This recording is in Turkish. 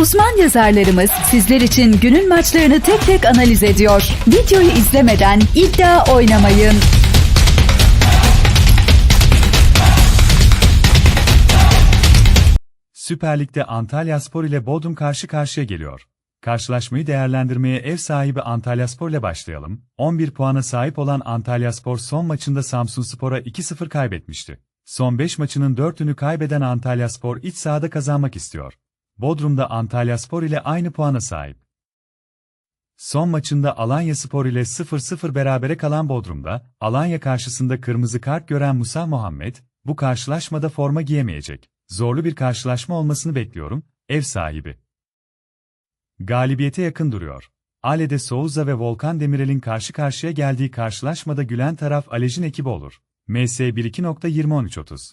Uzman yazarlarımız sizler için günün maçlarını tek tek analiz ediyor. Videoyu izlemeden iddia oynamayın. Süper Lig'de Antalya Spor ile Bodrum karşı karşıya geliyor. Karşılaşmayı değerlendirmeye ev sahibi Antalya Spor ile başlayalım. 11 puana sahip olan Antalya Spor son maçında Samsun Spor'a 2-0 kaybetmişti. Son 5 maçının 4'ünü kaybeden Antalya Spor iç sahada kazanmak istiyor. Bodrum'da Antalya Spor ile aynı puana sahip. Son maçında Alanya Spor ile 0-0 berabere kalan Bodrum'da, Alanya karşısında kırmızı kart gören Musa Muhammed, bu karşılaşmada forma giyemeyecek. Zorlu bir karşılaşma olmasını bekliyorum, ev sahibi. Galibiyete yakın duruyor. Ale'de Souza ve Volkan Demirel'in karşı karşıya geldiği karşılaşmada gülen taraf Alej'in ekibi olur. MS 12.201330